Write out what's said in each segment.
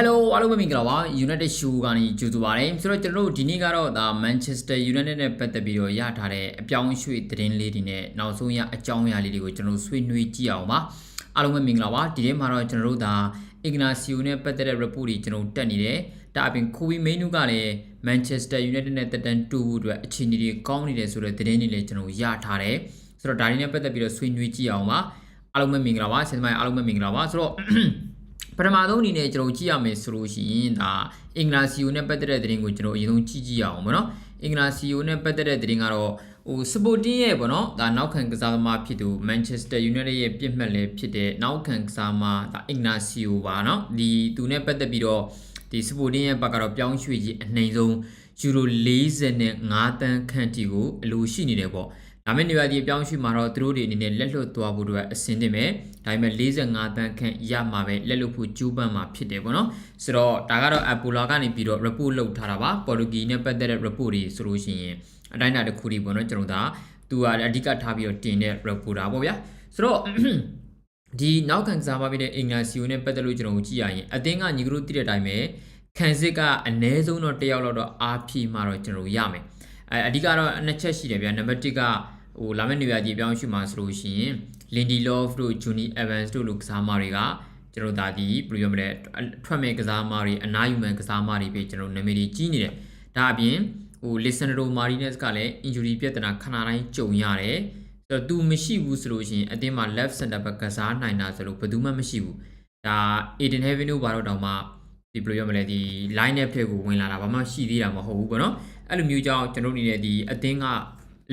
Hello အားလုံးပဲမင်္ဂလာပါ United Show ကနေကြိုဆိုပါရစေဆိုတော့ကျွန်တော်တို့ဒီနေ့ကတော့ဒါ Manchester United နဲ့ပတ်သက်ပြီးတော့ရထားတဲ့အပြောင်းအရွှေ့သတင်းလေးတွေနဲ့နောက်ဆုံးရအကြောင်းအရာလေးတွေကိုကျွန်တော်တို့ဆွေးနွေးကြည့်အောင်ပါအားလုံးပဲမင်္ဂလာပါဒီနေ့မှာတော့ကျွန်တော်တို့ဒါ Ignacio နဲ့ပတ်သက်တဲ့ report တွေကျွန်တော်တို့တက်နေတယ်ဒါအပြင် Kobe Mainoo ကလည်း Manchester United နဲ့တက်တန်းတူဖို့အတွက်အခြေအနေတွေကောင်းနေတယ်ဆိုတဲ့သတင်းတွေလည်းကျွန်တော်ရထားတယ်ဆိုတော့ဒါတွေနဲ့ပတ်သက်ပြီးတော့ဆွေးနွေးကြည့်အောင်ပါအားလုံးပဲမင်္ဂလာပါဆင်သမိုင်းအားလုံးပဲမင်္ဂလာပါဆိုတော့ ပထမဆုံးအနေနဲ့ကျွန်တော်ကြည့်ရမယ်ဆိုလို့ရှိရင်ဒါအင်္ဂလာစီယိုနဲ့ပတ်သက်တဲ့သတင်းကိုကျွန်တော်အရင်ဆုံးကြည့်ကြည့်ရအောင်ပေါ့နော်အင်္ဂလာစီယိုနဲ့ပတ်သက်တဲ့သတင်းကတော့ဟိုစပိုတင်းရဲ့ပေါ့နော်ဒါနောက်ခံကစားသမားဖြစ်သူမန်ချက်စတာယူနိုက်တက်ရဲ့ပြစ်မှတ်လည်းဖြစ်တဲ့နောက်ခံကစားသမားဒါအင်္ဂလာစီယိုပါနော်ဒီသူနဲ့ပတ်သက်ပြီးတော့ဒီစပိုတင်းရဲ့ဘက်ကတော့ပြောင်းရွှေ့ကြီးအနှိမ်ဆုံးယူရို45တန်းခန့်တီကိုအလိုရှိနေတယ်ပေါ့ ဒါမဲ့နေရာဒီအပြောင်းရွှေ့မှာတော့သူတို့တွေအနေနဲ့လက်လွတ်သွားဖို့အတွက်အဆင်သင့်ပဲဒါပေမဲ့45တန်းခန့်ရမှာပဲလက်လွတ်ဖို့ကြိုးပမ်းမှာဖြစ်တယ်ပေါ့နော်ဆိုတော့ဒါကတော့ Apollo ကနေပြီးတော့ report လုပ်ထားတာပါပေါ်တူဂီနဲ့ပတ်သက်တဲ့ report တွေဆိုလို့ရှိရင်အတိုင်းအတာတစ်ခုတည်းပေါ့နော်ကျွန်တော်ဒါသူကအဓိကထားပြီးတော့တင်တဲ့ report တာပေါ့ဗျာဆိုတော့ဒီနောက်ခံကစားမပေးတဲ့အင်္ဂလန်စီယိုနဲ့ပတ်သက်လို့ကျွန်တော်ကြည့်ရရင်အသင်းကညီကတို့သိတဲ့အတိုင်းပဲခံစစ်ကအနည်းဆုံးတော့တစ်ယောက်လောက်တော့အားဖြည့်မှတော့ကျွန်တော်ရမယ်အဲအဓိကတော့နှစ်ချက်ရှိတယ်ဗျာနံပါတ်1က ဟိုလာမယ့်နေရာကြီးပြောင်းရွှေ့မှာဆိုလို့ရှိရင် Lindy Love တို့ Johnny Evans တို့လိုကစားမတွေကကျွန်တော်ဒါဒီဘယ်လိုပြောမလဲထွက်မဲ့ကစားမတွေအနားယူမဲ့ကစားမတွေပဲကျွန်တော်နာမည်ကြီးကြီးနေတယ်ဒါအပြင်ဟို Lisandro Martinez ကလည်း injury ပြဿနာခဏတိုင်းကြုံရတယ်ဆိုတော့ तू မရှိဘူးဆိုလို့ရှိရင်အတင်းမှာ left center back ကစားနိုင်တာဆိုလို့ဘယ်သူမှမရှိဘူးဒါ Eden Heaven တို့ဘာလို့တောင်မှဒီဘယ်လိုပြောမလဲဒီ line နဲ့ဖြစ်ကိုဝင်လာတာဘာမှရှိသေးတာမဟုတ်ဘူးပေါ့နော်အဲ့လိုမျိုးကြောင့်ကျွန်တော်တို့နေတဲ့ဒီအတင်းက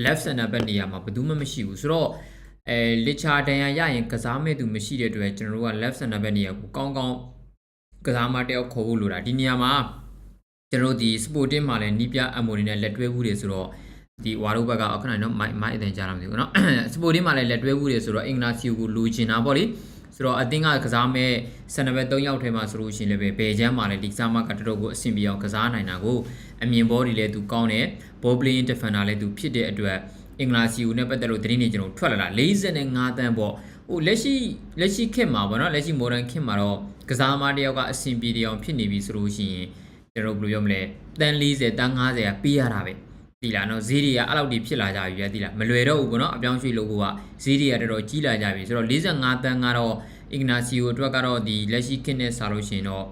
left center back နေရာမှာဘယ်သူမှမရှိဘူးဆိုတော့အဲလစ်ချာဒန်ယာရရင်ကစားမဲ့သူမရှိတဲ့အတွက်ကျွန်တော်တို့က left center back နေရာကိုကောင်းကောင်းကစားမတယောက်ခေါ်ဖို့လိုတာဒီနေရာမှာကျွန်တော်တို့ဒီ sporting မှာလည်းနီးပြအမိုတွေနဲ့လက်တွဲဘူးတွေဆိုတော့ဒီဝါရုပ်ဘက်ကအခဏတော့မိုက်မိုက်အတန်ကြားလာမသိဘူးเนาะ sporting မှာလည်းလက်တွဲဘူးတွေဆိုတော့အင်္ဂလာစီကိုလိုချင်တာပေါ့လေ ဆိုတော့အသင်းကကစားမဲ့ဆန်နဘက်3ယောက်ထဲမှာဆိုလို့ရှိရင်လည်းပဲဘယ်ချမ်းမှာလည်းဒီကစားမကတော်တော်ကိုအဆင်ပြေအောင်ကစားနိုင်တာကိုအမြင်ဘောတွေလည်းသူကောင်းတယ် ball playing defender လည်းသူဖြစ်တဲ့အတွက်အင်္ဂလာစီကိုနဲ့ပတ်သက်လို့သတင်းတွေကျွန်တော်ထွက်လာတာ45တန်းပေါ့ဟိုလက်ရှိလက်ရှိခေတ်မှာပေါ့နော်လက်ရှိ modern ခေတ်မှာတော့ကစားမတယောက်ကအဆင်ပြေတယ်အောင်ဖြစ်နေပြီဆိုလို့ရှိရင်ကျွန်တော်ဘယ်လိုပြောမလဲတန်း40တန်း50ကပေးရတာပဲ ဒီလားနော်ဈေးတွေကအဲ့လောက်ဒီဖြစ်လာကြပြီပဲဒီလားမလွယ်တော့ဘူးပေါ့နော်အပြောင်းရွှေ့လို့ကဈေးတွေကတော်တော်ကြီးလာကြပြီဆိုတော့45တန်းကတော့အင်္ဂနာစီယိုအတွက်ကတော့ဒီလက်ရှိခေတ်နဲ့စားလို့ရှိရင်တော့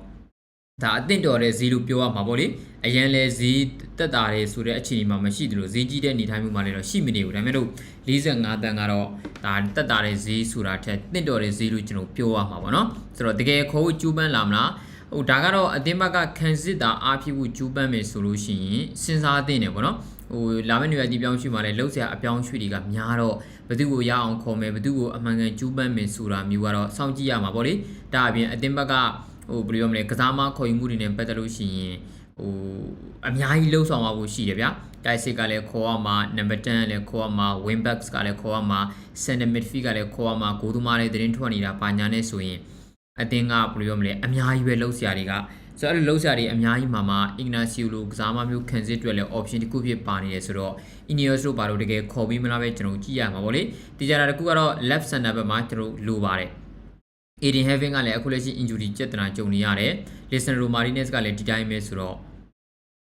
ဒါအသင့်တော်တဲ့ဈေးလို့ပြောရမှာပေါ့လေအရန်လဲဈေးတက်တာတယ်ဆိုတဲ့အခြေအနေမှာမရှိသလိုဈေးကြီးတဲ့နေထိုင်မှုမှာလည်းတော့ရှိမနေဘူးဒါပေမဲ့လို့45တန်းကတော့ဒါတက်တာတဲ့ဈေးဆိုတာထက်တင့်တော်တဲ့ဈေးလို့ကျွန်တော်ပြောရမှာပေါ့နော်ဆိုတော့တကယ်ခေါ်ကျူးပန်းလာမလားဟိုဒါကတော့အတင်းဘက်ကခံစစ်တာအားဖြစ်ဖို့ကျူးပန်းမယ်ဆိုလို့ရှိရင်စဉ်းစားသင့်တယ်ပေါ့နော် ဟိုလာမယ့်နေရာဒီပြောင်းရွှေ့မှာလည်းလှုပ်ရှားအပြောင်းရွှေ့တွေကများတော့ဘသူကိုရအောင်ခေါ်မယ်ဘသူကိုအမှန်ကန်ကျူးပန်းမယ်ဆိုတာမျိုးကတော့စောင့်ကြည့်ရမှာပေါ့လေဒါအပြင်အတင်းဘက်ကဟိုဘယ်လိုပြောမလဲကစားမခေါ်ယူမှုတွေနဲ့ပတ်သက်လို့ရှိရင်ဟိုအများကြီးလှုပ်ဆောင်ရဖို့ရှိတယ်ဗျာတိုက်စစ်ကလည်းခေါ်ရမှာနံပါတ်10လည်းခေါ်ရမှာ wing backs ကလည်းခေါ်ရမှာ center midfield ကလည်းခေါ်ရမှာဂိုးသမားတွေသတင်းထွက်နေတာပါညာနဲ့ဆိုရင်အတင်းကဘယ်လိုပြောမလဲအများကြီးပဲလှုပ်ရှားတွေက ဆိုတော့အဲ့လိုလှုပ်ရှားတွေအများကြီးမှာမှာ Ignacio လိုကစားမမျိုးခံစစ်အတွက်လည်း option တစ်ခုဖြစ်ပါနေတယ်ဆိုတော့ Ineos တို့ဘာလို့တကယ်ခေါ်ပြီးမလားပဲကျွန်တော်ကြည့်ရမှာပေါ့လေဒီကြတာတစ်ခုကတော့ left center ဘက်မှာကျွန်တော်လိုပါတယ် Aiden Heaven ကလည်းအခုလက်ရှိ injury ကျက်တနာကြုံနေရတယ်။ Lisandro Martinez ကလည်းဒီတိုင်းပဲဆိုတော့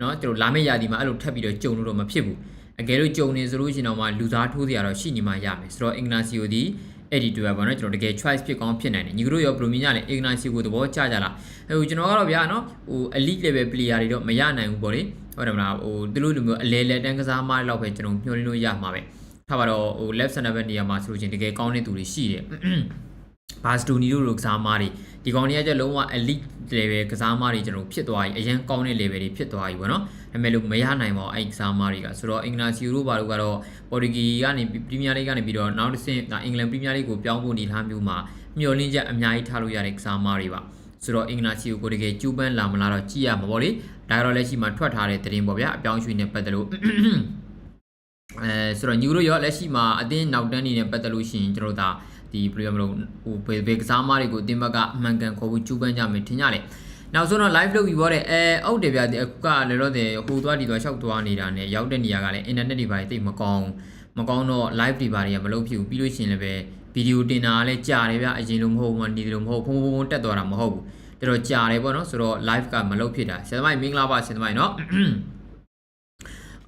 เนาะကျွန်တော်လာမယ့်ရာသီမှာအဲ့လိုထပ်ပြီးတော့ကြုံလို့တော့မဖြစ်ဘူး။အကယ်လို့ကြုံနေဆိုလို့ရှိရင်တော့မှလူသားထိုးစရာတော့ရှိနေမှရမယ်။ဆိုတော့ Ignacio ဒီ editor ပေါ့နော်ကျွန်တော်တကယ် choice ဖြစ်ကောင်းဖြစ်နိုင်တယ်။ညီကတို့ရောဘလိုမြင်ကြလဲ Ignacio ကိုသဘောကျကြလား။ဟိုကျွန်တော်ကတော့ဗျာနော်ဟို elite level player တွေတော့မရနိုင်ဘူးပေါ့လေ။ဟုတ်တယ်မလားဟိုသူတို့လိုမျိုးအလဲလဲတန်းကစားမလောက်ပဲကျွန်တော်မျှော်လင့်လို့ရမှာပဲ။ထားပါတော့ဟို left center back နေရာမှာဆိုလို့ချင်းတကယ်ကောင်းတဲ့သူတွေရှိတယ်။ ဘာစတိုနီတို့လိုကစားမားတွေဒီကောင်တွေကကျလုံးဝ elite level ကစားမားတွေကျွန်တော်ဖြစ်သွားပြီအရင်ကောင်းတဲ့ level တွေဖြစ်သွားပြီပေါ့နော်ဒါပေမဲ့လို့မရနိုင်ပါဘူးအဲ့ကစားမားတွေကဆိုတော့အင်္ဂလန်စီယိုတို့ဘာလို့ကတော့ပေါ်တူဂီကနေပရီးမီးယားလိကနေပြီးတော့နောက်တစ်ဆင့်ဒါအင်္ဂလန်ပရီးမီးယားလိကိုပြောင်းဖို့အနေထားမျိုးမှာမျှော်လင့်ချက်အများကြီးထားလို့ရတဲ့ကစားမားတွေပါဆိုတော့အင်္ဂလန်စီယိုကိုတကယ်ကျူးပန်းလာမလားတော့ကြည့်ရမှာပေါ့လေဒါကတော့လက်ရှိမှာထွက်ထားတဲ့သတင်းပေါ့ဗျာအပြောင်းရွှေ့နေပတ်သက်လို့အဲဆိုတော့ညီတို့ရောလက်ရှိမှာအတင်းနောက်တန်းနေနဲ့ပတ်သက်လို့ရှိရင်ကျွန်တော်တို့ဒါ ဒီဘယ်လိုမလို့ဟိုဘယ်ဘယ်ကစားမတွေကိုအတင်းဘက်ကအမှန်ကန်ခေါ်ဖို့ကြိုးပမ်းကြမယ်ထင်ကြတယ်နောက်ဆုံးတော့ live လုပ်ပြီးပြောတယ်အဲအောက်တယ်ဗျာဒီအခုကလည်းတော့တယ်ဟိုသွားဒီသွားရှောက်သွားနေတာ ਨੇ ရောက်တဲ့နေရာကလည်း internet တွေပါတိတ်မကောင်းမကောင်းတော့ live တွေပါတွေကမလုပ်ဖြစ်ဘူးပြီးလို့ရှိရင်လည်းပဲဗီဒီယိုတင်တာကလည်းကြာတယ်ဗျာအရင်လိုမဟုတ်ဘူးမနေတယ်လို့မဟုတ်ဖုံဖုံဖုံတက်သွားတာမဟုတ်ဘူးတတော်ကြာတယ်ပေါ့နော်ဆိုတော့ live ကမလုပ်ဖြစ်တာဆရာသမားကြီးမင်္ဂလာပါဆရာသမားကြီးနော်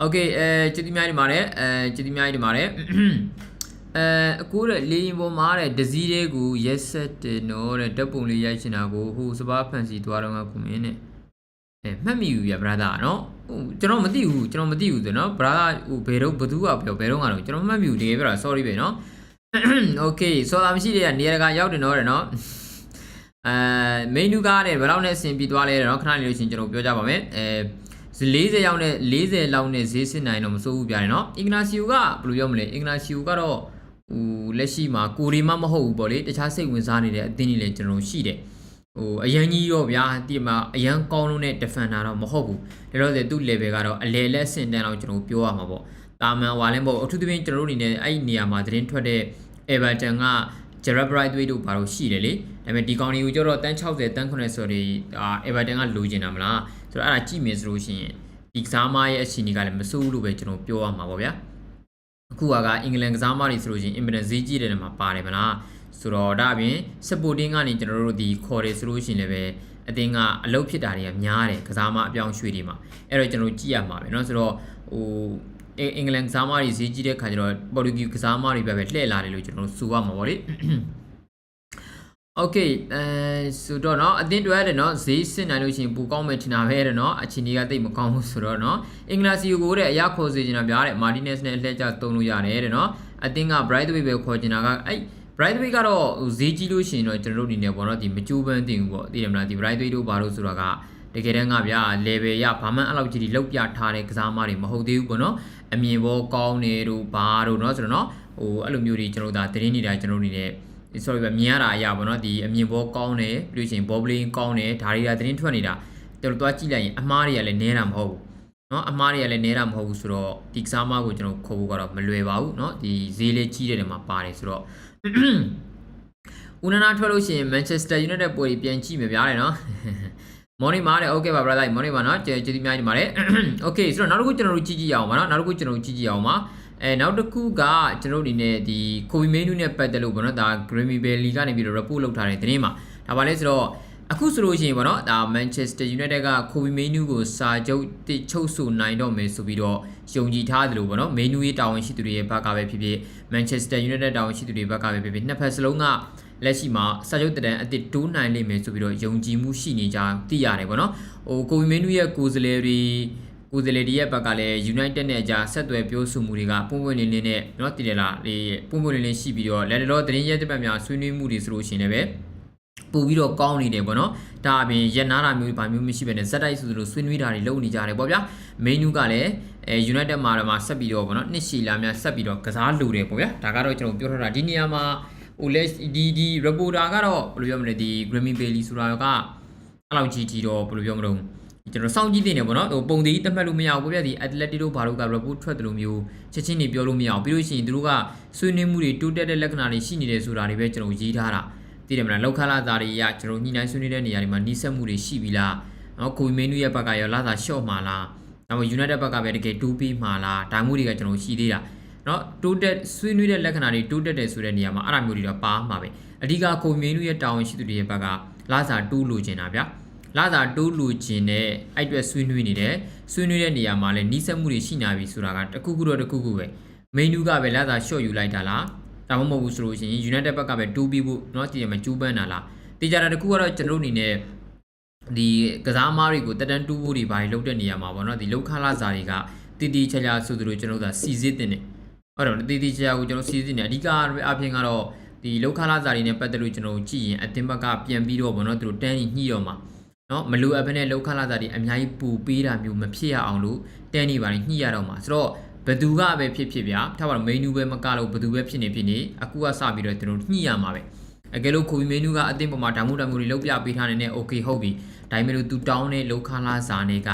Okay အဲကျေးဇူးများတင်ပါတယ်အဲကျေးဇူးများတင်ပါတယ် အဲအကိုတဲ့လေရင်ပေါ်မှာတဲ့ဒစည်းလေးကိုရက်ဆက်တယ်နော်တဲ့ဓာတ်ပုံလေးရိုက်ချင်တာကိုဟိုစပါးဖန်စီသွားတော့ကခုမင်းနဲ့အဲမှတ်မိဘူးပြ brother နော်ဟိုကျွန်တော်မသိဘူးကျွန်တော်မသိဘူးဆိုနော် brother ဟိုဘယ်တော့ဘသူကပြောဘယ်တော့ကတော့ကျွန်တော်မှတ်မိဘူးတကယ်ပြောတာ sorry ပဲနော် Okay စောတာမရှိတဲ့ကနေရာတကာရောက်တယ်နော်တဲ့နော်အဲ menu ကားတဲ့ဘယ်လောက်နဲ့အဆင်ပြေသွားလဲတဲ့နော်ခဏလေးလို့ရှရင်ကျွန်တော်ပြောကြပါမယ်အဲ40ရောက်နဲ့40လောက်နဲ့ဈေးစစ်နိုင်တော့မစိုးဘူးပြတယ်နော်အင်္ဂနာစီယိုကဘယ်လိုပြောမလဲအင်္ဂနာစီယိုကတော့ ဟိုလက်ရှိမှာကိုရီမမဟုတ်ဘူးပေါ့လေတခြားစိတ်ဝင်စားနေတဲ့အသင်းတွေလည်းကျွန်တော်ရှိတယ်ဟိုအရန်ကြီးတော့ဗျာဒီမှာအရန်ကောင်းလုံးတဲ့ defender တော့မဟုတ်ဘူးဒါတော့လေသူ့ level ကတော့အလေလက်ဆင်တန်းတော့ကျွန်တော်ပြောရမှာပေါ့တာမန်ဝါလဲမဟုတ်အထူးသဖြင့်ကျွန်တော်တို့အနေနဲ့အဲ့ဒီနေရာမှာသတင်းထွက်တဲ့ Everton က Gerard Brightway တို့ဘာလို့ရှိတယ်လေဒါပေမဲ့ဒီကောင်တွေကိုကျတော့တန်း60တန်း90ဆိုတွေအာ Everton ကလိုချင်တာမလားဆိုတော့အဲ့ဒါကြည့်မယ်ဆိုလို့ရှိရင်ဒီကစားမရဲ့အခြေအနေကလည်းမဆိုးဘူးလို့ပဲကျွန်တော်ပြောရမှာပေါ့ဗျာ အခုကအင်္ဂလန်ကစားမတွေဆိုလို့ရှိရင်အင်မတန်ဈေးကြီးတဲ့နေရာမှာပါတယ်မလားဆိုတော့ဒါအပြင် supporting ကနေကျွန်တော်တို့ဒီခေါ်တယ်ဆိုလို့ရှိရင်လည်းပဲအတင်းကအလုပ်ဖြစ်တာတွေကများတယ်ကစားမအပြောင်းရွှေ့တွေမှာအဲ့တော့ကျွန်တော်ကြည့်ရမှာပဲเนาะဆိုတော့ဟိုအင်္ဂလန်ကစားမတွေဈေးကြီးတဲ့ခါကျတော့ပေါ်တူဂီကစားမတွေပဲပဲလှည့်လာတယ်လို့ကျွန်တော်ဆိုရမှာပေါ့လေ Okay အဲဆိုတော့เนาะအတင်းတွဲရတယ်เนาะဈေးစစ်နိုင်လို့ရှိရင်ပူကောင်းမယ်ထင်တာပဲတဲ့เนาะအချင်းကြီးကတိတ်မကောင်းဘူးဆိုတော့เนาะအင်္ဂလာစီကိုတဲ့အရာခေါ်စေချင်တာဗျာတဲ့မာတီနက်စ်နဲ့အလှည့်ကျသုံးလို့ရတယ်တဲ့เนาะအတင်းက Brightway ပဲခေါ်ချင်တာကအဲ့ Brightway ကတော့ဈေးကြီးလို့ရှိရင်တော့ကျွန်တော်တို့အနေနဲ့ပေါ့เนาะဒီမကြိုးပမ်းတင်ဘူးပေါ့သိတယ်မလားဒီ Brightway တို့ဘာလို့ဆိုတာကတကယ်တမ်းကဗျာ level ရဘာမှအဲ့လောက်ကြီးလောက်ပြထားတဲ့ကစားမတွေမဟုတ်သေးဘူးပေါ့နော်အမြင်ဘောကောင်းနေတို့ဘာတို့เนาะဆိုတော့เนาะဟိုအဲ့လိုမျိုးတွေကျွန်တော်တို့ဒါသတင်းနေတာကျွန်တော်တို့နေတဲ့ sorry ပဲမြင်ရတာအရာပေါ့နော်ဒီအမြင်ဘောကောင်းတယ်ပြီးလို့ရှိရင် bobbling ကောင်းတယ်ဒါတွေကသတင်းထွက်နေတာတော်တော်သွားကြည့်လိုက်ရင်အမားတွေကလည်းနဲတာမဟုတ်ဘူးเนาะအမားတွေကလည်းနဲတာမဟုတ်ဘူးဆိုတော့ဒီကစားမကိုကျွန်တော်ခေါ်ဖို့ကတော့မလွယ်ပါဘူးเนาะဒီဈေးလေးကြီးတဲ့နေရာမှာပါတယ်ဆိုတော့ဦးနာနာထွက်လို့ရှိရင် Manchester United ပွဲကြီးပြန်ကြည့်မယ်ဗျာတဲ့เนาะ morning မှာတဲ့ okay ပါ brother morning ပါเนาะကျေးဇူးများကြီးပါတယ် okay ဆိုတော့နောက်တစ်ခုကျွန်တော်တို့ကြည့်ကြည့်အောင်ပါเนาะနောက်တစ်ခုကျွန်တော်တို့ကြည့်ကြည့်အောင်ပါ အဲနောက်တစ်ခုကကျွန်တော်တို့အနေနဲ့ဒီကိုဗီမေနူနဲ့ပတ်သက်လို့ပေါ့နော်ဒါ Grammy Belly ကနေပြီးတော့ report လုပ်ထားတဲ့သတင်းမှာဒါပါလဲဆိုတော့အခုဆိုလို့ရှိရင်ပေါ့နော်ဒါ Manchester United ကကိုဗီမေနူကိုစာချုပ်တစ်ချုပ်ဆိုနိုင်တော့မယ်ဆိုပြီးတော့ယုံကြည်ထားတယ်လို့ပေါ့နော်မေနူရေးတာဝန်ရှိသူတွေရဲ့ဘက်ကပဲဖြစ်ဖြစ် Manchester United တာဝန်ရှိသူတွေဘက်ကပဲဖြစ်ဖြစ်နှစ်ဖက်စလုံးကလက်ရှိမှာစာချုပ်တန်အစ်စ်တိုးနိုင်လိမ့်မယ်ဆိုပြီးတော့ယုံကြည်မှုရှိနေကြသိရတယ်ပေါ့နော်ဟိုကိုဗီမေနူရဲ့ကိုယ်စားလှယ်တွေ ကိုယ်စားလှယ်တရဲ့ဘက်ကလည်း United နဲ့အကြားဆက်သွယ်ပြောဆိုမှုတွေကပုံပွင့်လင်းလင်းနဲ့နော်တည်တယ်လားလေးပုံပွင့်လင်းလင်းရှိပြီးတော့လက်တော်သတင်းရက်တပတ်များဆွေးနွေးမှုတွေဆိုလို့ရှိရင်လည်းပဲပို့ပြီးတော့ကောင်းနေတယ်ပေါ့နော်ဒါအပြင်ရန်နာတာမျိုးဘာမျိုးမရှိဘဲနဲ့ဇက်တိုက်ဆိုလိုဆွေးနွေးတာတွေလုပ်နေကြတယ်ပေါ့ဗျာမင်းနူးကလည်းအဲ United မှာတော့မှဆက်ပြီးတော့ပေါ့နော်နှစ်ရှီလာများဆက်ပြီးတော့ကစားလူတယ်ပေါ့ဗျာဒါကတော့ကျွန်တော်ပြောထားတာဒီနေရာမှာဟိုလက်ဒီဒီ reporter ကတော့ဘယ်လိုပြောမလဲဒီ Grammy Bailey ဆိုတာကအဲ့လောက်ကြီးကြီးတော့ဘယ်လိုပြောမလို့ ကျွန်တော်စောင့်ကြည့်နေတယ်ပေါ့နော်ဟိုပုံသေးတတ်မှတ်လို့မရဘူးဗျာဒီ Atletico တို့ဘာလို့က report ထွက်တယ်လို့မျိုးချက်ချင်းနေပြောလို့မရအောင်ပြီးလို့ရှိရင်သူတို့ကဆွေးနွေးမှုတွေတိုးတက်တဲ့လက္ခဏာတွေရှိနေတယ်ဆိုတာတွေပဲကျွန်တော်ရေးထားတာသိတယ်မလားလောက်ခလာသားတွေရကျွန်တော်ညှိနှိုင်းဆွေးနွေးတဲ့နေရာတွေမှာနှီးစက်မှုတွေရှိပြီလားနော်ကိုမင်းနူရဲ့ဘက်ကရောလာသာရှော့မှာလားဒါမှမဟုတ် United ဘက်ကပဲတကယ်တူးပြီးမှာလားဒါမျိုးတွေကကျွန်တော်ရှိသေးတာနော်တိုးတက်ဆွေးနွေးတဲ့လက္ခဏာတွေတိုးတက်တယ်ဆိုတဲ့နေရာမှာအဲ့ဒါမျိုးတွေတော့ပါမှာပဲအဓိကကိုမင်းနူရဲ့တာဝန်ရှိသူတွေရဲ့ဘက်ကလာသာတူးလိုချင်တာဗျာ လာသာတိုးလူခြင်းနဲ့အဲ့အတွက်ဆွေးနွေးနေတယ်ဆွေးနွေးတဲ့နေရာမှာလည်းနှီးစက်မှုတွေရှိနေပြီဆိုတာကတခုခုတော့တခုခုပဲမိန်နူးကပဲလာသာရှော့ယူလိုက်တာလားဒါမှမဟုတ်ဘူးဆိုလို့ရှိရင် United ဘက်ကပဲတူးပြီးဖို့เนาะတည်ရမှာကျူးပန်းတာလားတေချာတာတခုကတော့ကျွန်တော်တို့အနေနဲ့ဒီကစားမားတွေကိုတက်တန်းတူးဖို့တွေဘာတွေလုပ်တဲ့နေရာမှာပေါ့เนาะဒီလောက်ခလာစာတွေကတီတီချာချာဆိုသူတို့ကျွန်တော်တို့ကစီစစ်တင်တယ်ဟုတ်တယ်တီတီချာချာကိုကျွန်တော်စီစစ်နေအဓိကအဖြစ်ကတော့ဒီလောက်ခလာစာတွေနဲ့ပတ်သက်လို့ကျွန်တော်ကြည့်ရင်အတင်ဘက်ကပြန်ပြီးတော့ပေါ့เนาะသူတို့တန်းကြီးညှိတော့မှာ နော်မလူအပ်ဖက်နဲ့လောက်ခလာစာတွေအများကြီးပူပေးတာမျိုးမဖြစ်ရအောင်လို့တန်းနေပါနေညှိရတော့မှာဆိုတော့ဘသူကပဲဖြစ်ဖြစ်ဗျာထားပါတော့ menu ပဲမကလို့ဘသူပဲဖြစ်နေဖြစ်နေအခုကစပြီးတော့ကျွန်တော်ညှိရမှာပဲအကယ်လို့ခိုဘီ menu ကအတင်းပေါ်မှာဓာတ်မှုဓာတ်မှုတွေလောက်ပြပေးထားနေနဲ့ okay ဟုတ်ပြီဒါပေမဲ့လို့သူတောင်းတဲ့လောက်ခလာစာတွေက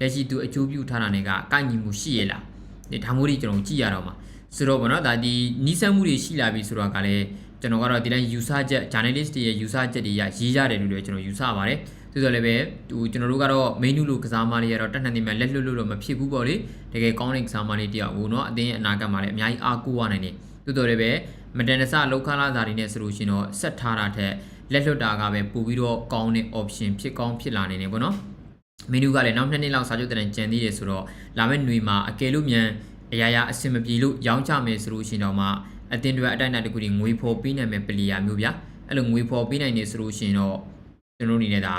လက်ရှိသူအကျိုးပြုထားတာတွေကကိုက်ညီမှုရှိရလားဒီဓာတ်မှုတွေကျွန်တော်ကြည့်ရတော့မှာဆိုတော့ဗောနော်ဒါဒီနီးစပ်မှုတွေရှိလာပြီဆိုတော့ကလည်းကျွန်တော်ကတော့ဒီတိုင်း user ချက် journalist တွေရဲ့ user ချက်တွေရရေးကြတယ်လို့လည်းကျွန်တော်ယူဆပါတယ် သို့တော်လည်းပဲဟိုကျွန်တော်တို့ကတော့ menu လို့ကစားမလေးရတော့တက်နှံ့နေမှလက်လွတ်လို့တော့မဖြစ်ဘူးပေါ့လေတကယ်ကောင်းတဲ့ကစားမလေးတယောက်ဟိုနော်အတင်းအနာဂတ်မှာလည်းအများကြီးအားကိုးရနိုင်တယ်သို့တော်လည်းပဲမတန်တဆလောက်ခလာစာတွေနဲ့ဆိုလို့ရှင်တော့ဆက်ထားတာထက်လက်လွတ်တာကပဲပို့ပြီးတော့ကောင်းတဲ့ option ဖြစ်ကောင်းဖြစ်လာနေတယ်ပေါ့နော်မင်းတို့ကလည်းနောက်နှစ်နှစ်လောက်စာချုပ်တဲ့ကြံသေးတယ်ဆိုတော့လာမယ့်ຫນွေမှာအကယ်လို့မြန်အရာရာအဆင်မပြေလို့ရောင်းချမယ်ဆိုလို့ရှိရင်တော့မှအတင်းတွေအတိုင်းအတာတစ်ခုတွေငွေဖော်ပေးနိုင်မယ်ပလီယာမျိုးဗျာအဲ့လိုငွေဖော်ပေးနိုင်နေဆိုလို့ရှိရင်တော့ ကျွန်တော်အနေနဲ့ဒါ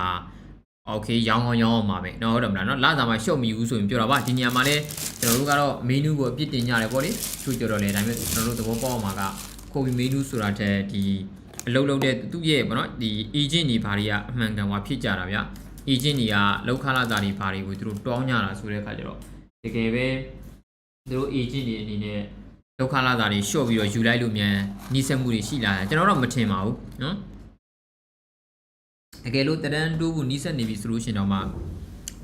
โอเคရောင်းအောင်ရောင်းအောင်ပါပဲเนาะဟုတ်တယ်မလားเนาะလာစားမှာရှော့မီဘူးဆိုရင်ပြောတာပါဒီနေရာမှာလည်းကျွန်တော်တို့ကတော့မင်းနူးကိုအပြစ်တင်ကြတယ်ပေါ့လေသူကြော်တော့လေဒါပေမဲ့ကျွန်တော်တို့သဘောပေါက်အောင်မှာကကိုဗီမင်းနူးဆိုတာတဲ့ဒီအလုပ်လုပ်တဲ့သူ့ရဲ့ပေါ့နော်ဒီ agent တွေဘာတွေကအမှန်ကန်ဟွာဖြစ်ကြတာဗျ agent တွေကလောက်ခလာသားတွေဘာတွေကိုသူတို့တောင်းကြတာဆိုတဲ့အခါကျတော့တကယ်ပဲသူတို့ agent တွေအနေနဲ့လောက်ခလာသားတွေရှော့ပြီးတော့ယူလိုက်လို့မြန်နှိစက်မှုတွေရှိလာတယ်ကျွန်တော်တော့မထင်ပါဘူးเนาะ တကယ်လို့တရန်တိုးဘူးနီးစက်နေပြီဆိုလို့ရှိရင်တော့မှ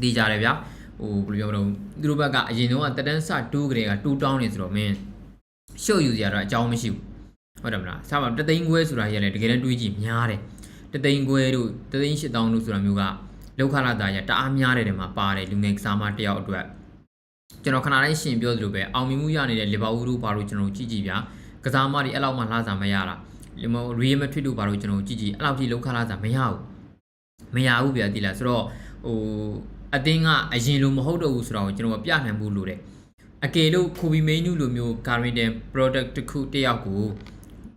သိကြတယ်ဗျာဟိုဘယ်လိုပြောမလို့သူတို့ဘက်ကအရင်တော့တရန်စတိုးကလေးကတူတောင်းနေဆိုတော့မင်းရှုပ်ယူစရာတော့အကြောင်းမရှိဘူးဟုတ်တယ်မလားစားပါတသိန်းခွဲဆိုတာကြီးလည်းတကယ်တမ်းတွေးကြည့်များတယ်တသိန်းခွဲတို့တသိန်းရှစ်တောင်းတို့ဆိုတာမျိုးကလောက်ခလာတာရတအားများတယ်တယ်မှာပါတယ်လူငယ်ကစားမတယောက်အတွက်ကျွန်တော်ခဏတိုင်းရှင်ပြောသလိုပဲအောင်မြင်မှုရနေတဲ့လီဗာပူးတို့ဘာလို့ကျွန်တော်ကြည့်ကြည့်ဗျာကစားမတွေအဲ့လောက်မှလှစားမရတာရီယယ်မက်ထရစ်တို့ဘာလို့ကျွန်တော်ကြည့်ကြည့်အဲ့လောက်ထိလောက်ခလာစားမရဘူး မရဘူးဗျာတိလားဆိုတော့ဟိုအတင်းကအရင်လိုမဟုတ်တော့ဘူးဆိုတော့ကျွန်တော်ပြနိုင်ဖို့လိုတယ်အကယ်လို့ခိုဘီမိန်နူလိုမျိုး current product တစ်ခုတစ်ယောက်ကို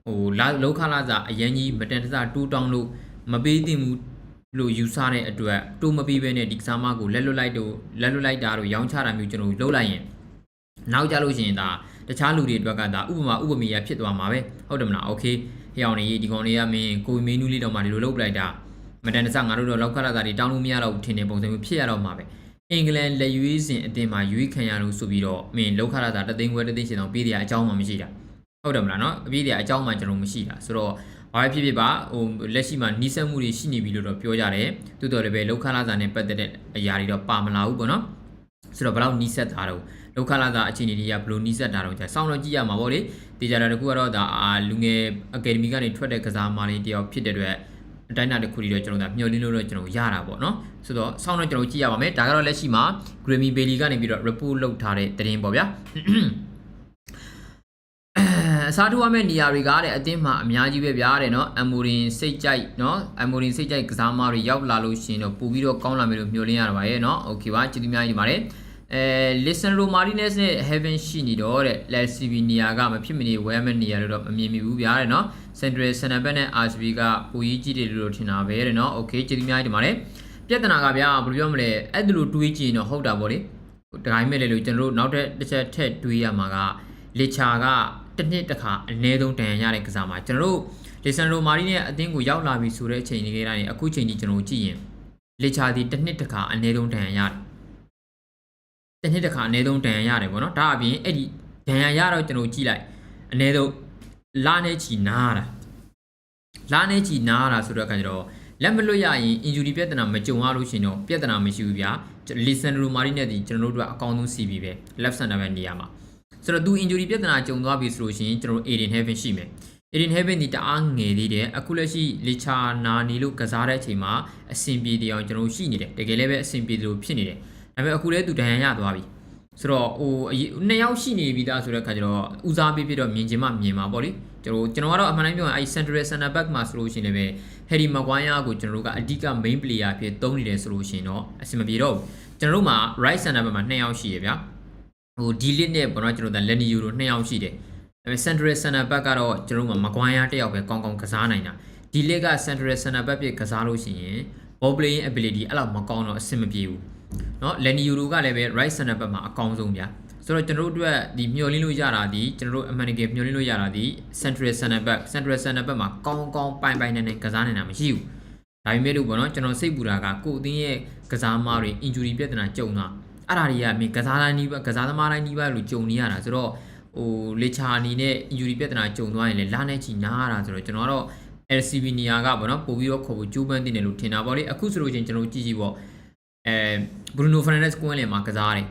ဟိုလာလောက်ခလာစားအရင်ကြီးမတန်တဆတူးတောင်းလို့မပေးသင့်ဘူးလို့ယူဆတဲ့အတွက်တိုးမပေးဘဲနဲ့ဒီကစားမကိုလက်လွတ်လိုက်တော့လက်လွတ်လိုက်တာတော့ရောင်းချတာမျိုးကျွန်တော်လုပ်လိုက်ရင်နောက်ကြလို့ရှိရင်ဒါတခြားလူတွေအတွက်ကဒါဥပမာဥပမာရဖြစ်သွားမှာပဲဟုတ်တယ်မလားโอเคဟဲ့အောင်နေဒီကောင်လေးကမင်းကိုဘီမိန်နူလေးတော့မှဒီလိုလုပ်ပလိုက်တာ မတန်တဆငါတို့တော့လောက်ခလာတာတွေတောင်းလို့မရတော့ဘူးထင်တဲ့ပုံစံမျိုးဖြစ်ရတော့မှာပဲအင်္ဂလန်လက်ရွေးစင်အတင်းမှာရွေးခံရလို့ဆိုပြီးတော့မင်းလောက်ခလာတာတသိန်းခွဲတသိန်းရှင်တော့ပေးတဲ့အကြောင်းမှမရှိတာဟုတ်တယ်မလားနော်ပေးတဲ့အကြောင်းမှကျွန်တော်မရှိတာဆိုတော့ဘာပဲဖြစ်ဖြစ်ပါဟိုလက်ရှိမှာနီးစက်မှုတွေရှိနေပြီလို့တော့ပြောကြတယ်တိုးတော်လည်းပဲလောက်ခလာတာနဲ့ပတ်သက်တဲ့အရာတွေတော့ပါမလာဘူးပေါ့နော်ဆိုတော့ဘယ်လောက်နီးစက်တာတော့လောက်ခလာတာအခြေအနေတွေကဘယ်လိုနီးစက်တာတော့ကြာစောင့်တော့ကြည့်ရမှာပေါ့လေတေချာတာတကူကတော့ဒါလူငယ်အကယ်ဒမီကနေထွက်တဲ့ကစားမလေးတယောက်ဖြစ်တဲ့အတွက် အတိုင်းအတာတစ်ခုတည်းတော့ကျွန်တော်တို့မျှော်လင့်လို့တော့ကျွန်တော်ရတာပေါ့နော်ဆိုတော့ဆောင်းတော့ကျွန်တော်ကြည့်ရပါမယ်ဒါကတော့လက်ရှိမှာ Grammy Bailey ကနေပြီးတော့ report လုပ်ထားတဲ့သတင်းပေါ့ဗျာအစားထိုးရမယ့်နေရာတွေကတဲ့အတင်းမှာအများကြီးပဲဗျာတဲ့နော်အမိုရင်စိတ်ကြိုက်နော်အမိုရင်စိတ်ကြိုက်ကစားမတွေရောက်လာလို့ရှိရင်တော့ပို့ပြီးတော့ကောင်းလာမယ်လို့မျှော်လင့်ရတာပါရဲ့နော်โอเคပါကျေးဇူးများကြီးပါတယ် အဲ Lisandro Martinez နဲ့ Heaven ရှိနေတော့တဲ့ LCB နေရာကမဖြစ်မနေဝဲမဲ့နေရာလို့တော့မမြင်မိဘူးဗျာတဲ့နော် Central Center Back နဲ့ RCB ကပူကြီးကြီးတယ်လို့ထင်တာပဲတဲ့နော် Okay ကျေးဇူးများကြီးတင်ပါတယ်ပြဿနာကဗျာဘယ်လိုပြောမလဲအဲ့ဒါလိုတွေးကြည့်ရင်တော့ဟုတ်တာပေါ့လေဒါပေမဲ့လေလို့ကျွန်တော်တို့နောက်တစ်ချက်ထက်တွေးရမှာကလေချာကတစ်နှစ်တစ်ခါအနည်းဆုံးတန်ရရတဲ့ကစားမှာကျွန်တော်တို့လေဆန်ရိုမာရီနဲ့အသင်းကိုရောက်လာပြီဆိုတဲ့အချိန်လေးတိုင်းအခုချိန်ကြီးကျွန်တော်ကြည့်ရင်လေချာဒီတစ်နှစ်တစ်ခါအနည်းဆုံးတန်ရရတယ် တစ်နှစ်တစ်ခါအနည်းဆုံးတန်ရရတယ်ပေါ့နော်ဒါအပြင်အဲ့ဒီဒဏ်ရာရတော့ကျွန်တော်ကြည့်လိုက်အနည်းဆုံးလာနေချီနားတာလာနေချီနားတာဆိုတော့အခါကျတော့လက်မလွတ်ရရင် injury ပြဿနာမကြုံရလို့ရှိရင်တော့ပြဿနာမရှိဘူးဗျာလီဆန်ဒရိုမာရီနဲ့ဒီကျွန်တော်တို့ကအကောင်းဆုံး CB ပဲ left center ပဲနေရာမှာဆိုတော့သူ injury ပြဿနာကြုံသွားပြီဆိုလို့ရှိရင်ကျွန်တော် Aiden Heaven ရှိမယ် Aiden Heaven ဒီတအားငယ်သေးတယ်အခုလက်ရှိလေချာနာနီလို့ကစားတဲ့အချိန်မှာအဆင်ပြေတယ်အောင်ကျွန်တော်ရှိနေတယ်တကယ်လည်းပဲအဆင်ပြေတယ်လို့ဖြစ်နေတယ် ဒါပေမဲ့အခုလည်းသူဒဏ်ရာရသွားပြီဆိုတော့ဟိုနှစ်ယောက်ရှိနေပြီသားဆိုတဲ့ခါကျတော့ဦးစားပေးပြီးတော့မြင်ချင်မှမြင်မှာပေါ့လေကျွန်တော်ကျွန်တော်ကတော့အမှန်တိုင်းပြောရင်အဲ Central Center Back မှာဆိုလို့ရှိရင်လည်း Harry Maguire ကိုကျွန်တော်တို့ကအဓိက main player ဖြစ်သုံးနေတယ်ဆိုလို့ရှိရင်တော့အဆင်မပြေတော့ဘူးကျွန်တော်တို့မှာ right center back မှာ2ယောက်ရှိရဗျာဟိုဒီလစ်နဲ့ပေါ့နော်ကျွန်တော်တို့ Lenny Euro 2ယောက်ရှိတယ်ဒါပေမဲ့ Central Center Back ကတော့ကျွန်တော်တို့မှာ Maguire တစ်ယောက်ပဲကောင်းကောင်းကစားနိုင်တာဒီလစ်က Central Center Back ဖြစ်ကစားလို့ရှိရင် ball playing ability အဲ့လောက်မကောင်းတော့အဆင်မပြေဘူး เนาะ Lenny Euro ကလည်းပဲ right center back မှာအကောင်းဆုံးဗျာဆိုတော့ကျွန်တော်တို့အတွက်ဒီမျှော်လင့်လို့ရတာဒီကျွန်တော်တို့အမှန်တကယ်မျှော်လင့်လို့ရတာဒီ central center back central center back မှာကောင်းကောင်းပိုင်ပိုင်နေနေကစားနေတာမရှိဘူးဒါပေမဲ့လို့ပေါ့နော်ကျွန်တော်စိတ်ပူတာကကိုအသင်းရဲ့ကစားမတွေ injury ပြဿနာကြုံတာအဲ့ဒါတွေကမင်းကစားတိုင်းနီးပါကစားသမားတိုင်းနီးပါလို့ကြုံနေရတာဆိုတော့ဟိုလေချာအနေနဲ့ injury ပြဿနာကြုံသွားရင်လည်းလာနေချီနားရတာဆိုတော့ကျွန်တော်ကတော့ LCB နေရာကပေါ့နော်ပို့ပြီးတော့ခေါ်ဖို့ကြိုးပမ်းတင်တယ်လို့ထင်တာပေါ့လေအခုဆိုလို့ချင်းကျွန်တော်ကြည့်ကြည့်ပေါ့ အဲ Bruno Fernandes ကွင်းလင်မှာကစားတယ်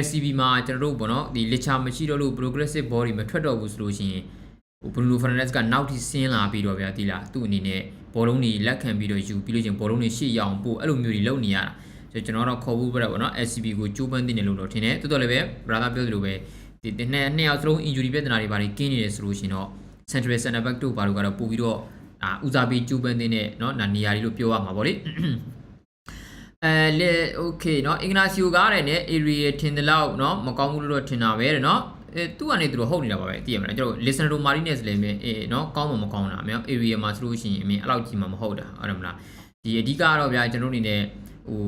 LCB မှာကျွန်တော်တို့ပေါ့နော်ဒီ lecture မရှိတော့လို့ progressive body မထွက်တော့ဘူးဆိုလို့ရှိရင်ဟို Bruno Fernandes ကနောက်ထိဆင်းလာပြီးတော့ဗျာဒီလားသူ့အနေနဲ့ဘောလုံးတွေလက်ခံပြီးတော့ယူပြီးလို့ချင်းဘောလုံးတွေရှေ့ရအောင်ပို့အဲ့လိုမျိုးတွေလုပ်နေရတာဆိုကျွန်တော်တော့ခေါ်ဖို့ပြတော့ပေါ့နော် LCB ကိုကြိုးပမ်းတင်တယ်လို့တော့ထင်တယ်တော်တော်လည်းပဲ brother ပြောသလိုပဲဒီနှစ်နှစ်ယောက်စလုံး injury ပြဿနာတွေဘာတွေကင်းနေတယ်ဆိုလို့ရှိရင်တော့ central center back တို့ဘာလို့ကတော့ပို့ပြီးတော့ အာဦးစားပေးကျူးပန်းတဲ့เนาะနာနေရာလေးလို့ပြောရမှာပေါ့လေ အဲလေโอเคเนาะအင်္ဂနာစီယိုကားတဲ့နဲ့ area ထင်တယ်လို့เนาะမကောင်းဘူးလို့တော့ထင်တာပဲတဲ့เนาะအဲသူကနေသူတို့ဟုတ်နေတာပါပဲသိရမလားကျွန်တော် listener to martinez လည်းမင်းအေးเนาะကောင်းမှမကောင်းတာအမေ area မှာဆိုလို့ရှိရင်အမင်းအဲ့လောက်ကြီးမှမဟုတ်တာဟုတ်တယ်မလားဒီအဓိကကတော့ဗျာကျွန်တော်အနေနဲ့ဟို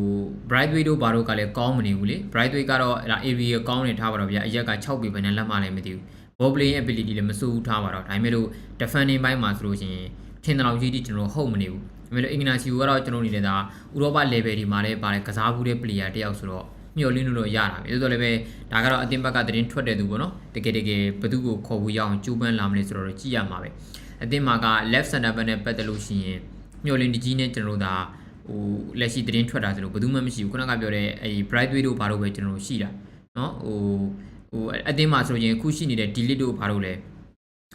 brightway တို့ဘာတို့ကလည်းကောင်းမနေဘူးလေ brightway ကတော့အဲ့ဒါ area ကောင်းနေထားပါတော့ဗျာအရက်က6ပေပဲနဲ့လက်မလည်းမသိဘူး ball playing ability လည်းမစိုးဘူးထားပါတော့ဒါပေမဲ့လို့ defending ဘိုင်းမှာဆိုလို့ရှိရင်ထင်တယ်လို့ကြီးတိကျွန်တော်ဟုတ်မနေဘူး ဒါပေမဲ့ Ignacio ကတော့ကျွန်တော်အနေနဲ့ဒါဥရောပ level ဒီမှာလည်းပါတယ်ကစားဘူးတဲ့ player တယောက်ဆိုတော့မျှော်လင့်လို့တော့ရတာပဲဆိုတော့လည်းပဲဒါကတော့အတင်းဘက်ကတရင်ထွက်တဲ့သူပေါ့နော်တကယ်တကယ်ဘသူ့ကိုခေါ်ဖို့ရအောင်ကြိုးပမ်းလာမလဲဆိုတော့ကြည့်ရမှာပဲအတင်းမှာက left center back နဲ့ပတ်သက်လို့ရှိရင်မျှော်လင့်တကြီးနဲ့ကျွန်တော်တို့ဒါဟိုလက်ရှိတရင်ထွက်တာဆိုလို့ဘယ်သူမှမရှိဘူးခုနကပြောတဲ့အဲဒီ Brightway တို့ဘာလို့ပဲကျွန်တော်တို့ရှိတာနော်ဟိုဟိုအတင်းမှာဆိုရင်အခုရှိနေတဲ့ delete တို့ဘာလို့လဲ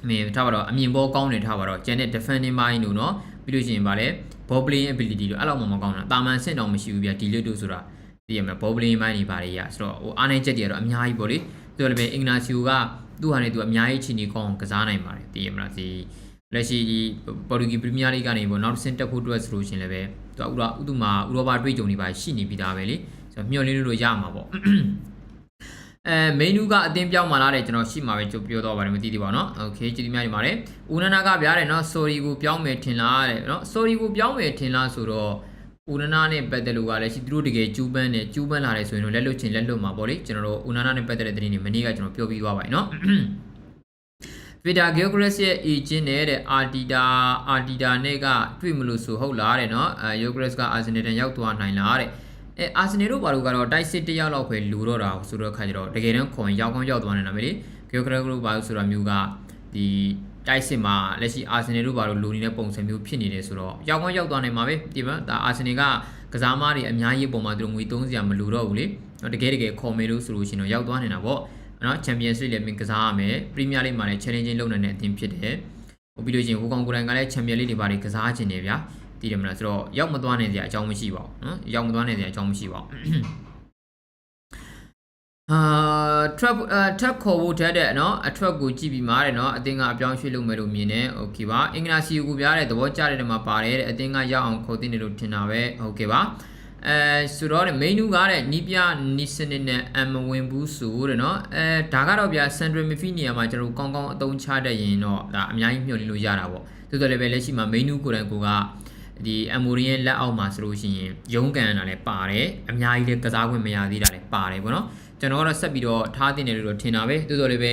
မင်းထားပါတော့အမြင်ပေါ်ကောင်းနေထားပါတော့ကျန်တဲ့ defending mind တို့နော် ပြီးလို့ရှိရင်ဗာလဲ ball playing ability တို့အဲ့လောက်မှမကောင်းတာတာမန်ဆင့်တော့မရှိဘူးဗျ delete တို့ဆိုတာသိရမလား ball playing mind တွေဘာတွေရဆိုတော့ဟိုအားနိုင်ချက်တွေကတော့အများကြီးပေါ့လေသူလည်းပဲအင်္ဂနာစီယိုကသူ့ဟာနဲ့သူအများကြီးချီနေကောင်းကစားနိုင်ပါတယ်သိရမလားဒီလက်ရှိဒီပေါ်တူဂီပရီးမီးယားလိကနေပေါ့နောက်တစ်ဆင့်တက်ဖို့အတွက်ဆိုလို့ရှိရင်လည်းပဲသူကဥရောဥတုမှာဥရောပတွေးကြုံနေပါရှိနေပြီးသားပဲလေဆိုတော့မျှော်လင့်လို့ရမှာပေါ့ အဲမင်းနူကအတင်းပြောင်းมาလားတဲ့ကျွန်တော်ရှိမှာပဲကြိုပြောတော့ပါတယ်မသိသေးပါဘူးเนาะโอเคကြည့်ဒီများဒီမှာလေဦးနနာကဗျာတဲ့เนาะ sorry ကိုပြောင်းမယ်ထင်လားတဲ့เนาะ sorry ကိုပြောင်းမယ်ထင်လားဆိုတော့ဦးနနာနဲ့ပတ်သက်လို့ကလည်းရှိသူတို့တကယ်ကျူးပန်းနဲ့ကျူးပန်းလာတယ်ဆိုရင်တော့လက်လွတ်ချင်လက်လွတ်မှာပေါ့လေကျွန်တော်တို့ဦးနနာနဲ့ပတ်သက်တဲ့သတင်းတွေမနေ့ကကျွန်တော်ပြောပြီးသွားပါပြီเนาะ Vita Geogras ရဲ့ agent နဲ့တဲ့ Arteta Arteta နဲ့ကတွေ့မလို့ဆိုဟုတ်လားတဲ့เนาะအဲ Geogras က Arsenal တန်ရောက်သွားနိုင်လားတဲ့ အဲ Arsenal တို့ဘာလို့ကတော့တိုက်စစ်တစ်ယောက်လောက်ပဲလူတော့တာဆိုတော့ခါကျတော့တကယ်တမ်းခွန်ရောက်ကောင်းရောက်သွားနေတာပဲလေ Geogras တို့ဘာလို့ဆိုတော့မျိုးကဒီတိုက်စစ်မှာလက်ရှိ Arsenal တို့ဘာလို့လူနေတဲ့ပုံစံမျိုးဖြစ်နေတယ်ဆိုတော့ရောက်ကောင်းရောက်သွားနိုင်မှာပဲဒီမှာဒါ Arsenal ကကစားမားတွေအများကြီးပုံမှာသူတို့ငွေသုံးစရာမလိုတော့ဘူးလေတကယ်တကယ်ခေါ်မယ်လို့ဆိုလို့ရှိရင်တော့ရောက်သွားနေတာပေါ့နော်ချန်ပီယံစ်လိလည်းမင်းကစားရမယ်ပရီးမီးယားလိမှာလည်း challenging လုပ်နိုင်တဲ့အသင်းဖြစ်တယ်ဟိုပြီးလို့ချင်းဟိုကောင်ကိုယ်တိုင်ကလည်းချန်ပီယံလိတွေဘာတွေကစားချင်တယ်ဗျာ တည်တယ်မလားဆိုတော့ရောက်မသွားနိုင်စရာအကြောင်းမရှိပါဘူးနော်ရောက်မသွားနိုင်စရာအကြောင်းမရှိပါဘူးအာ trap trap ခေါ်ဖို့တက်တဲ့နော်အထွက်ကိုကြည့်ပြီးမှာတဲ့နော်အတင်းကအပြောင်းရွှေ့လုပ်မယ်လို့မြင်တယ်โอเคပါအင်္ဂလာစီကိုပြားတဲ့သဘောကျတဲ့နေရာမှာပါတယ်တဲ့အတင်းကရောက်အောင်ခေါ်တင်တယ်လို့ထင်တာပဲโอเคပါအဲဆိုတော့တဲ့ main ကတဲ့နီးပြနီးစနစ်နဲ့အမဝင်ဘူးဆိုတဲ့เนาะအဲဒါကတော့ဗျာ central midfield နေရာမှာကျွန်တော်ကောင်းကောင်းအသုံးချတတ်ရင်တော့ဒါအများကြီးမျှော်လင့်လို့ရတာပေါ့သို့တော်လည်းပဲလက်ရှိမှာ main ကိုယ်တိုင်ကိုက ဒီအမ်မိုရီရဲ့လက်အောက်မှာဆိုလို့ရှိရင်ရုံးကန်တာလည်းပါတယ်အများကြီးလည်းကစားခွင့်မရသေးတာလည်းပါတယ်ပေါ့နော်ကျွန်တော်ကတော့ဆက်ပြီးတော့ထားတင်တယ်လို့ထင်တာပဲတိုးတော်လည်းပဲ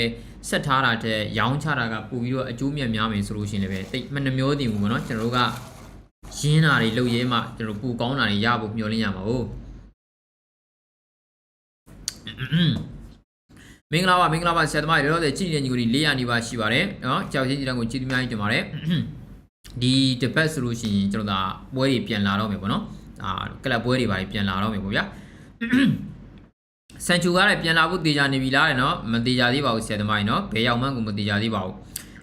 ဆက်ထားတာတဲ့ရောင်းချတာကပို့ပြီးတော့အကျိုးမြတ်များမယ်ဆိုလို့ရှိရင်လည်းပဲတိတ်မနှမျောတင်ဘူးပေါ့နော်ကျွန်တော်တို့ကရင်းတာတွေလုပ်ရဲမှကျွန်တော်ပူကောင်းတာတွေရဖို့မျှော်လင့်ရမှာဟုတ်မင်္ဂလာပါမင်္ဂလာပါဆရာသမားရေတော့ကြည်နေတဲ့ညီကို၄00နီးပါးရှိပါတယ်နော်ကြောက်ချင်းကြီးတန်းကိုကြည်သမားကြီးတင်ပါတယ် ဒီတပတ်ဆိုလို့ရှိရင်ကျွန်တော်ဒါပွဲတွေပြန်လာတော့မယ်ပေါ့နော်အာကလပ်ပွဲတွေပါပြန်လာတော့မယ်ပေါ့ဗျာဆန်ချူကလည်းပြန်လာဖို့တေချာနေပြီလားတဲ့နော်မတေချာသေးပါဘူးဆရာသမားကြီးနော်ဘယ်ရောက်မှန်းကိုမတေချာသေးပါဘူး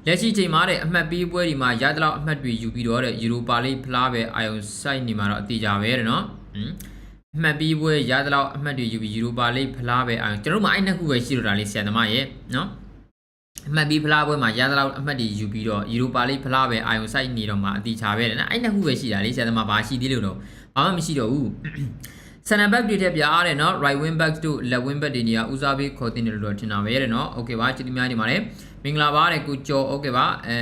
လက်ရှိချိန်မှာတဲ့အမှတ်ပေးပွဲဒီမှာရသလောက်အမှတ်တွေယူပြီးတော့တဲ့ယူရိုပါလိဖလားပဲအာယုံစိုက်နေမှာတော့အတေချာပဲတဲ့နော်ဟမ်အမှတ်ပေးပွဲရသလောက်အမှတ်တွေယူပြီးယူရိုပါလိဖလားပဲအာယုံကျွန်တော်တို့မှအဲ့နှစ်ခုပဲရှိတော့တာလေးဆရာသမားရဲ့နော် အမှတ်ပြီးဖလားပွဲမှာရသလောက်အမှတ်တွေယူပြီးတော့ယူရိုပါလိဖလားပဲအာယုံစိုက်နေတော့မှအတေချာပဲတဲ့နော်အဲ့နှစ်ခုပဲရှိတာလေးဆရာသမားဘာရှိသေးလို့တော့ဘာမှမရှိတော့ဘူးဆန်နဘက်တွေထက်ပြားတယ်နော် right wing back တို့ left wing back တွေနေရာဦးစားပေးခေါ်တင်တယ်လို့တော့ထင်တာပဲတဲ့နော် okay ပါချစ်သူများဒီမှာလည်းမင်္ဂလာပါတဲ့ကိုကျော် okay ပါအဲ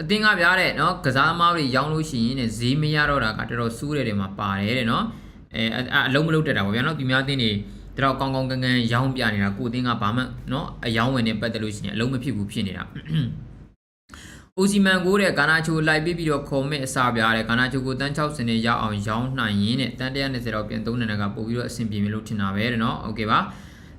အတင်းကပြားတဲ့နော်ကစားသမားတွေရောင်းလို့ရှိရင်တဲ့ဈေးမရတော့တာကတော်တော်စူးတယ်တယ်မှာပါတယ်တဲ့နော်အဲအလုံးမလုံးတက်တာပေါ့ဗျာနော်ဒီများတင်းတွေ တော့ကောင်းကောင်းကန်ကန်ရောင်းပြနေတာကိုအတင်းကဘာမှနော်အယောင်းဝင်နေပတ်သက်လို့ရှိရင်အလုံးမဖြစ်ဘူးဖြစ်နေတာအိုစီမန်ကိုတဲ့ကာနာချိုလိုက်ပြီးပြီးတော့ခုံမဲ့အစာပြားတဲ့ကာနာချိုကိုတန်း60နဲ့ရောက်အောင်ရောင်းနိုင်ရင်တဲ့တန်း120တော့ပြန်သုံးနေတာကပို့ပြီးတော့အဆင်ပြေမယ်လို့ထင်တာပဲတဲ့နော်โอเคပါ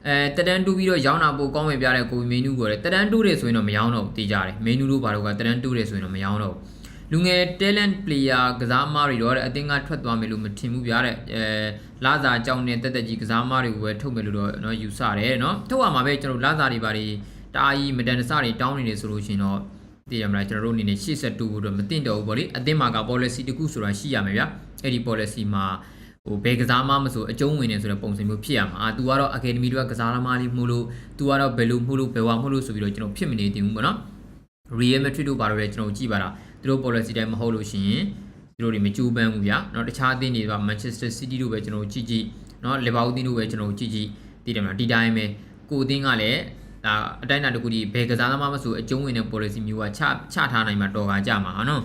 အဲတတန်းတူးပြီးတော့ရောင်းတာပိုကောင်းမယ်ပြတဲ့ကိုမင်းနူးကိုတဲ့တတန်းတူးတယ်ဆိုရင်တော့မရောင်းတော့ဘူးတည်ကြတယ်မင်းနူးတို့ဘာလို့ကတတန်းတူးတယ်ဆိုရင်တော့မရောင်းတော့ဘူး လူငယ် talent player ကစားသမားတွေတော့တဲ့အတင်းကထွက်သွားမယ်လို့မထင်ဘူးဗျာတဲ့အဲလာစာကြောင်းနဲ့တက်တက်ကြီးကစားသမားတွေကိုပဲထုတ်မယ်လို့တော့เนาะယူဆတယ်เนาะထုတ်ရမှာပဲကျွန်တော်လာစာတွေဘာတွေတားကြီးမတန်တဆတွေတောင်းနေနေဆိုလို့ရှင်တော့တည်ရမလားကျွန်တော်တို့အနေနဲ့ရှေ့ဆက်တူဖို့တော့မတင်တော့ဘူးဗောလေအတင်းမှာက policy တခုဆိုတာရှိရမယ်ဗျာအဲ့ဒီ policy မှာဟိုဘယ်ကစားမှမဆိုအကျုံးဝင်နေဆိုတဲ့ပုံစံမျိုးဖြစ်ရမှာအာ तू ကတော့ academy တွေကကစားသမားလေးမှုလို့ तू ကတော့ဘယ်လိုမှုလို့ဘယ်ဝါမှုလို့ဆိုပြီးတော့ကျွန်တော်ဖြစ်မနေတင်ဘူးပေါ့နော် Real Madrid တို့ဘာလို့လဲကျွန်တော်ကြည့်ပါလားသူတို့ policy တိုင်းမဟုတ်လို့ရှိရင်သူတို့တွေမကြိုးပမ်းဘူးဗျာเนาะတခြားအသင်းတွေက Manchester City တို့ပဲကျွန်တော်ကြည့်ကြည့်เนาะ Liverpool အသင်းတို့ပဲကျွန်တော်ကြည့်ကြည့်တည်တယ်မလားဒီတိုင်းပဲကိုအသင်းကလည်းဒါအတိုင်းအတာတစ်ခုဒီဘယ်ကစားသမားမဆိုအကျုံးဝင်တဲ့ policy မျိုးကချချထားနိုင်မှာတော်ကကြမှာเนาะ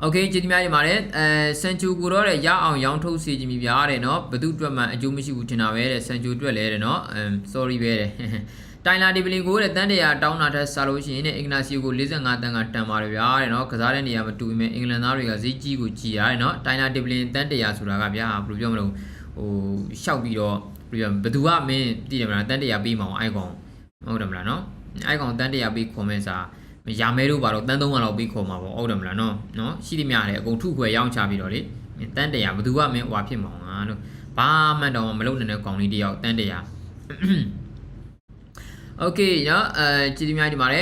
โอเคကျေးဇူးများတင်ပါတယ်အဲစန်ချူကိုတော့တဲ့ရအောင်ရောင်းထုတ်စီခြင်းမိပြားတဲ့เนาะဘသူအတွက်မှအကျိုးမရှိဘူးထင်တာပဲတဲ့စန်ချူအတွက်လဲတဲ့เนาะအမ် sorry ပဲတဲ့ တိုင်လာဒီပလင်ကိုတဲ့တန်တရာတောင်းတာထက်စားလို့ရှိရင်တဲ့အင်္ဂနာစီကို45တန်ကတန်ပါတယ်ဗျာတဲ့နော်ကစားတဲ့နေရာမတူပေမဲ့အင်္ဂလန်သားတွေကဈေးကြီးကိုကြီးရတယ်နော်တိုင်လာဒီပလင်တန်တရာဆိုတာကဗျာဘယ်လိုပြောမလို့ဟိုရှောက်ပြီးတော့ဘယ်လိုဘသူကမင်းတည်တယ်မလားတန်တရာပြီးမအောင်အိုက်ကောင်ဟုတ်တယ်မလားနော်အိုက်ကောင်တန်တရာပြီးခွန်မဲစားရာမဲတို့ပါတော့တန်း300လောက်ပြီးခေါ်မှာပေါ့ဟုတ်တယ်မလားနော်နော်ရှိသမျှလည်းအကုန်ထုခွဲရောင်းချပြီးတော့လေတန်းတရာဘသူကမင်းဟွာဖြစ်မှာငါလို့ဘာမှတော့မလုပ်နိုင်တဲ့ကောင်လေးတယောက်တန်းတရာ โอเคเนาะအဲကြည့်သမျှဒီမှာလေ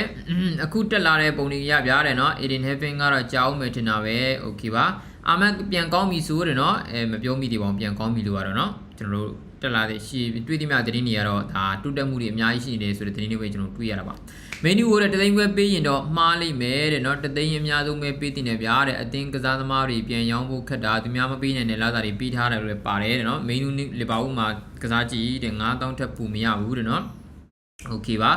အခုတက်လာတဲ့ပုံတွေရပြတယ်เนาะ Aiden Heaven ကတော့ကြောင်းမယ်ထင်တာပဲโอเคပါအာမန်ပြန်ကောင်းပြီဆိုတယ်เนาะအဲမပြောမိသေးပါဘူးပြန်ကောင်းပြီလို့ကတော့เนาะကျွန်တော်တို့တက်လာတဲ့ရှေ့တွေ့သမျှသတင်းတွေကတော့ဒါတုတက်မှုတွေအများကြီးရှိနေတယ်ဆိုတဲ့သတင်းတွေပဲကျွန်တော်တွေ့ရတာပါမင်းနူကိုလည်းတသိန်းခွဲပေးရင်တော့မှားလိမ့်မယ်တဲ့เนาะတသိန်းအများဆုံးပဲပေးတင်တယ်ဗျာတဲ့အတင်းကစားသမားတွေပြန်ရောင်းဖို့ခက်တာသူများမပေးနိုင်တဲ့လာစာတွေပေးထားတယ်လို့ပါတယ်တဲ့เนาะမင်းနူလီဗာပူးမှာကစားကြည့်တဲ့9000ထက်ပူမရဘူးတဲ့เนาะ โอเคပါ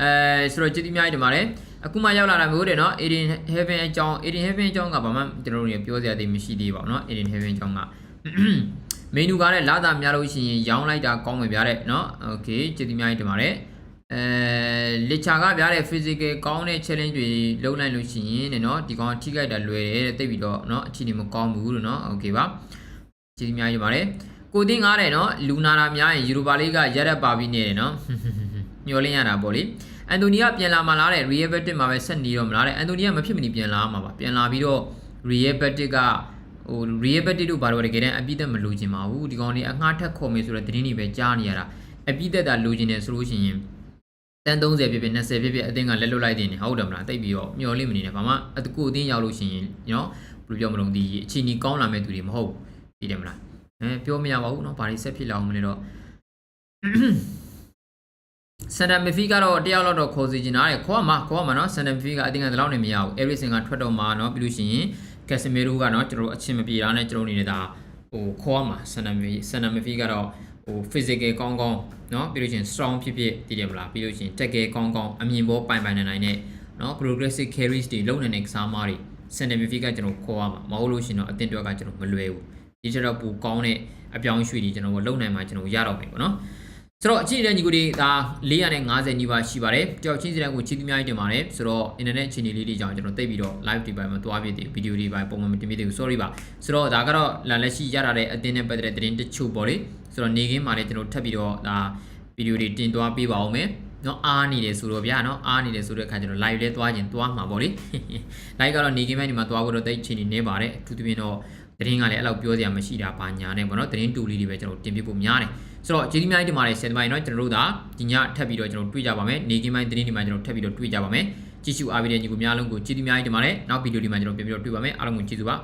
အဲဆိုတော့ကြည့်သမျှကြီးတင်ပါတယ်အခုမှရောက်လာတာမျိုးတဲ့เนาะ Aiden Heaven အကြောင်း Aiden Heaven အကြောင်းကဘာမှကျွန်တော်တို့ပြောစရာတိတ်မရှိသေးပါဘူးเนาะ Aiden Heaven အကြောင်းက မေနူကလည်းလာတာများလို့ရှိရင်ရောင်းလိုက်တာကောင်းမယ်ဗျာတဲ့เนาะโอเคကျေးဇူးများကြီးတင်ပါတယ်အဲလစ်ချာကဗျာတဲ့ physical ကောင်းတဲ့ challenge တွေလုပ်လိုက်လို့ရှိရင်တဲ့เนาะဒီကောင်ထိခိုက်တာလွယ်တယ်တဲ့တိတ်ပြီးတော့เนาะအခြေအနေမကောင်းဘူးလို့เนาะโอเคပါကျေးဇူးများကြီးပါတယ်ကိုတင်းကားတယ်เนาะလူနာတာများရင်ယူရိုပါလိကရက်ရက်ပါပြီးနေတယ်เนาะ မျှော်လင့်ရတာပေါ့လေအန်တိုနီကပြန်လာမှလားတဲ့ Real Betis မှာပဲဆက်နေရောမလားတဲ့အန်တိုနီကမဖြစ်မနေပြန်လာမှာပါပြန်လာပြီးတော့ Real Betis ကဟို Real Betis တို့ဘာလို့တကယ်တမ်းအပြည့်သက်မလိုချင်ပါဘူးဒီကောင်တွေအငှားထက်ခေါ်မေးဆိုတဲ့သတင်းတွေပဲကြားနေရတာအပြည့်သက်တာလိုချင်တယ်ဆိုလို့ရှိရင်တန်း30ဖြစ်ဖြစ်20ဖြစ်ဖြစ်အတင်းကလက်လွတ်လိုက်တင်နေဟုတ်တယ်မလားတိတ်ပြီးတော့မျောလိမ့်မနေနဲ့ဘာမှအတကူအတင်းရောက်လို့ရှိရင်နော်ဘယ်လိုပြောမလို့ဒီအချိန်ကြီးကောင်းလာမဲ့သူတွေမဟုတ်ဘူးသိတယ်မလားအဲပြောမရပါဘူးနော်ဘာတွေဆက်ဖြစ်လာအောင်မလဲတော့ စန်တာမီဖီကတော့တယောက်လောက်တော့ခေါ်စီချင်တာတဲ့ခေါ်မှာခေါ်မှာနော်စန်တာမီဖီကအတင်းကဒီလောက်နေမရဘူးအဲရီဆင်ကထွက်တော့မှာနော်ပြီးလို့ရှိရင်ကက်စမီရိုကတော့ကျွန်တော်အချင်းမပြေတာနဲ့ကျွန်တော်အနေနဲ့ဒါဟိုခေါ်မှာစန်တာမီစန်တာမီဖီကတော့ဟို physical ကောင်းကောင်းနော်ပြီးလို့ရှိရင် strong ဖြစ်ဖြစ်တည်တယ်မလားပြီးလို့ရှိရင် tackle ကောင်းကောင်းအမြင်ပေါ်ပိုင်ပိုင်နိုင်နိုင်နဲ့နော် progressive carries တွေလုံနေတဲ့ကစားမတွေ center midfield ကကျွန်တော်ခေါ်ရမှာမဟုတ်လို့ရှင်တော့အတင်တွက်ကကျွန်တော်မလွယ်ဘူးဒီချက်တော့ပူကောင်းတဲ့အပြောင်းအရွှေ့တွေကျွန်တော်လုံနိုင်မှာကျွန်တော်ရတော့မယ်ပေါ့နော် ဆိုတော့အကြည့်တဲ့ညီကိုတွေဒါ450ညီပါရှိပါတယ်ကြောက်ချင်းစတဲ့ကိုချီးသများကြီးတင်ပါတယ်ဆိုတော့ internet အခြေအနေလေးတွေကြောင့်ကျွန်တော်တိတ်ပြီးတော့ live ဒီပိုင်းမှာတွားပြသေးဗီဒီယိုတွေပိုင်းပုံမှန်မတင်ပြသေးဘူး sorry ပါဆိုတော့ဒါကတော့လာလက်ရှိရတာတဲ့အတင်းနဲ့ပတ်သက်တဲ့သတင်းတချို့ပေါ့လေဆိုတော့နေခင်းမှာလည်းကျွန်တော်ထပ်ပြီးတော့ဒါဗီဒီယိုတွေတင်သွားပေးပါအောင်မယ်နော်အားနေတယ်ဆိုတော့ဗျာနော်အားနေတယ်ဆိုတဲ့အခါကျတော့ live လဲသွားခြင်းသွားမှာပေါ့လေ live ကတော့နေခင်းပိုင်းဒီမှာသွားဖို့တော့တိတ်ချင်းနေနေပါတယ်အထူးသဖြင့်တော့သတင်းကလည်းအဲ့လောက်ပြောစရာမရှိတာပါညာနဲ့ပေါ့နော်သတင်းတူလေးတွေပဲကျွန်တော်တင်ပြဖို့များတယ် ဆိုတော့ကျေးဇူးများကြီးတင်ပါတယ်ဆယ်တမိုင်နော်ကျွန်တော်တို့ဒါဒီညထပ်ပြီးတော့ကျွန်တော်တွေ့ကြပါမယ်နေခင်းပိုင်းသတင်းတွေမှာကျွန်တော်ထပ်ပြီးတော့တွေ့ကြပါမယ်ကြည့်ရှုအားပေးတဲ့ညီကိုများလုံးကိုကျေးဇူးများကြီးတင်ပါတယ်နောက်ဗီဒီယိုဒီမှာကျွန်တော်ပြန်ပြီးတော့တွေ့ပါမယ်အားလုံးကိုကျေးဇူးပါ